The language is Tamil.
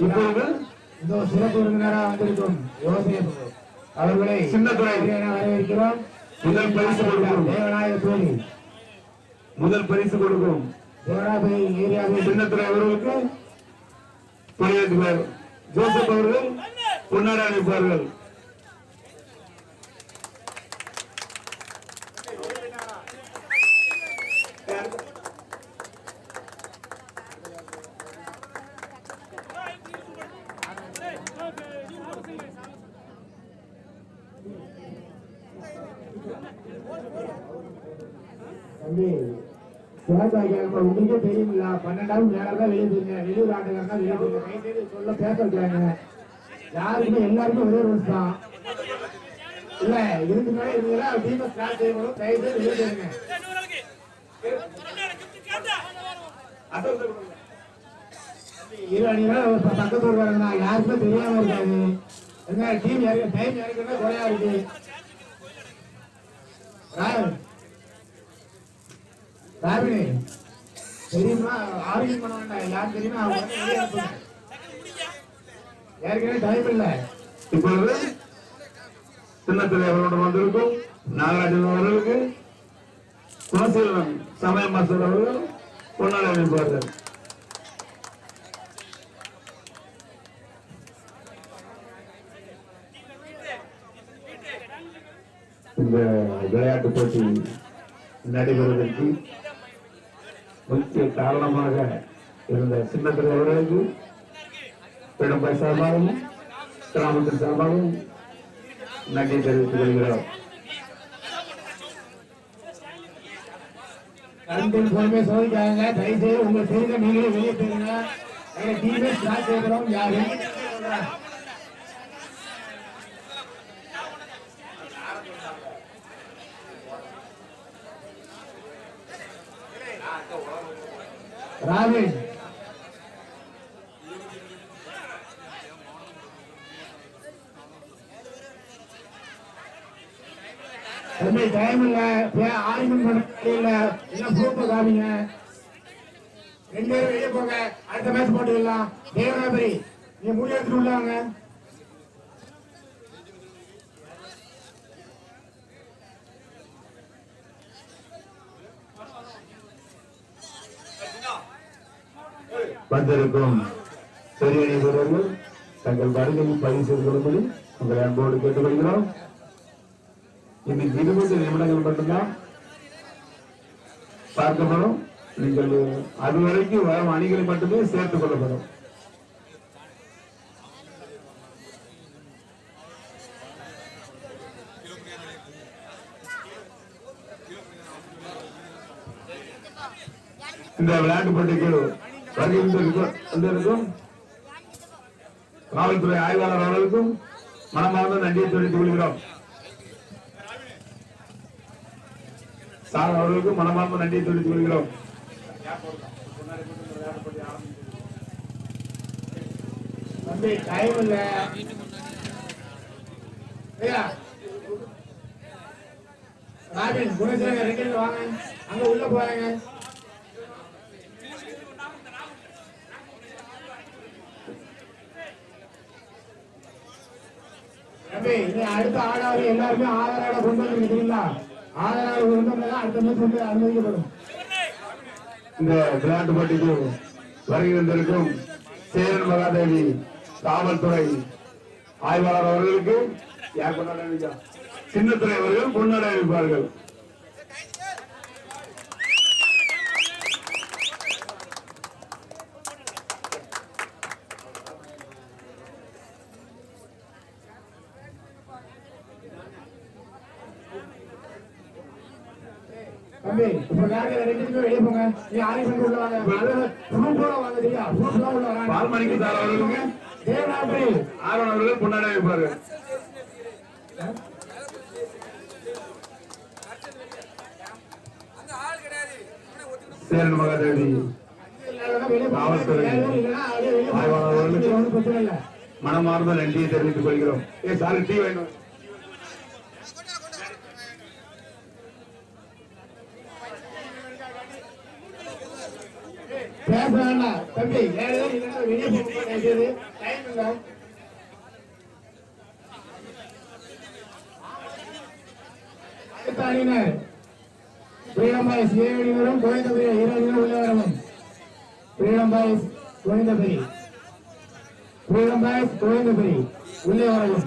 இப்பொழுது இந்த சிறப்பு விருந்தினராக வந்திருக்கும் யோசேப் அவர்களை சின்னத்துரை. என வரவேற்கிறோம். முதல் பரிசு கொடுக்கும். தேவநாயக முதல் பரிசு கொடுக்கும். தேவராபுரி ஏரியாவில் சின்னத்துறை அவர்களுக்கு பணியாற்றுவார் ஜோசப் அவர்கள் பொன்னாடை அளிப்பார்கள் தம்பி சிவபாக்கியம் உங்களுக்கே தெரியுமில்ல பன்னெண்டாவது நேரம் தான் வெளியே தெரியுங்க வெளியூர் வெளியே சொல்ல பேச வைக்கிறாங்க யாருக்குமே எல்லாருக்கும் ஒரே ரூல்ஸ் தான். இல்ல இதுக்கு மேலே இருந்தீங்களா டீமை ஸ்டார்ட் செய்யணும் தயவு செய்து வெளியே தெரியுங்க இரு அணிகள் பக்கத்து வருவாங்க யாருக்குமே தெரியாம இருக்காது. என்ன டீம் இறங்க டைம் இறங்குறது குறையா இருக்கு. ராயல் தெரியுமா? ஆர்கியூ பண்ண வேண்டாம். யார் தெரியுமா? ஏற்கனவே டைம் இல்லை. இப்பொழுது சின்னத்துறை அவர்களுடன் வந்திருக்கும் நாகராஜன் அவர்களுக்கு குலசீலன் சமய மாஸ்டர் அவர்கள் இந்த விளையாட்டு போட்டி நடைபெறுவதற்கு முக்கிய காரணமாக இருந்த சின்னத்தில் அவர்களுக்கு பெரும்பை சார்பாகவும் கிராமத்தின் சார்பாகவும் நன்றி தெரிவித்துக் கொள்கிறோம். கரண்டில் பொறுமையை சோதிக்காங்க தயவு உங்க தெரிந்த நீங்களே வெளியே போயிருங்க எங்க டீமே ஸ்டார்ட் ராவின் தம்பி டைம் இல்ல. ஆயுதம் பண்ண இல்ல என்ன ப்ரூஃப் காமிங்க. ரெண்டு பேரும் வெளியே போங்க. அடுத்த மேட்ச் போட்டுக்கலாம். தேவராபரி நீங்க முடிவு எடுத்துட்டு உள்ள வந்திருக்கும் பெரிய வீரர்கள் தங்கள் வருகையில் பதிவு செய்து கொள்ளும்படி உங்களை அன்போடு கேட்டுக்கொள்கிறோம். இன்னைக்கு இருபது நிமிடங்கள் மட்டும்தான் பார்க்கப்படும். நீங்கள் அதுவரைக்கும் வரும் அணிகளை மட்டுமே சேர்த்துக் கொள்ளப்படும். இந்த விளையாட்டு போட்டிக்கு காவல்துறை ஆய்வாளர் அவர்களுக்கும் மனமார்ந்த நன்றியை தெரிவித்துக் கொள்கிறோம். சார் அவர்களுக்கும் மனமார்ந்த நன்றியை தெரிவித்துக் கொள்கிறோம். தம்பி டைம் இல்ல. ஐயா. குணசேகர் ரெண்டு வாங்க. அங்க உள்ள போறாங்க. அடுத்த எல்லாருமே ஆதார் ஆடை கொண்டு ஆதார் ஆடை கொண்டு வந்தா அடுத்த அனுமதிக்கப்படும். இந்த விளையாட்டு போட்டிக்கு வருகின்றிருக்கும் சேரன் மகாதேவி காவல்துறை ஆய்வாளர் அவர்களுக்கு யார் கொண்டாட சின்னத்துறை அவர்கள் கொண்டாட அறிவிப்பார்கள் தம்பி இப்ப யாரு ரெண்டு வெளியே போங்க. நீ ஆரி பண்ணி உள்ள வாங்க. ப்ரூஃபோட வாங்க சரியா ப்ரூஃப்லாம் உள்ள வாங்க. பால்மணிக்கு சார் அவர்களுக்கு தேவராபரி ஆர்வன் அவர்கள் கொண்டாட வைப்பார்கள் சேரன் மகாதேவி காவல்துறை. ஆய்வாளர் அவர்களுக்கு. ஒன்றும் பிரச்சனை இல்லை. மனமார்ந்த நன்றியை தெரிவித்துக் கொள்கிறோம். ஏ சார் டீ வேணும் பேச வேண்டாம் தம்பி ஏழு இல்லைன்னா வெளியே போக பேசுறது டைம் இல்லை. அடுத்த அணியினர் ஃப்ரீடம் பாய்ஸ் ஏ அணியினரும் கோவிந்தபுரி இரு அணியினர் உள்ளே வரவும். Freedom boys Govindapuri freedom boys Govindapuri உள்ளே வரவும்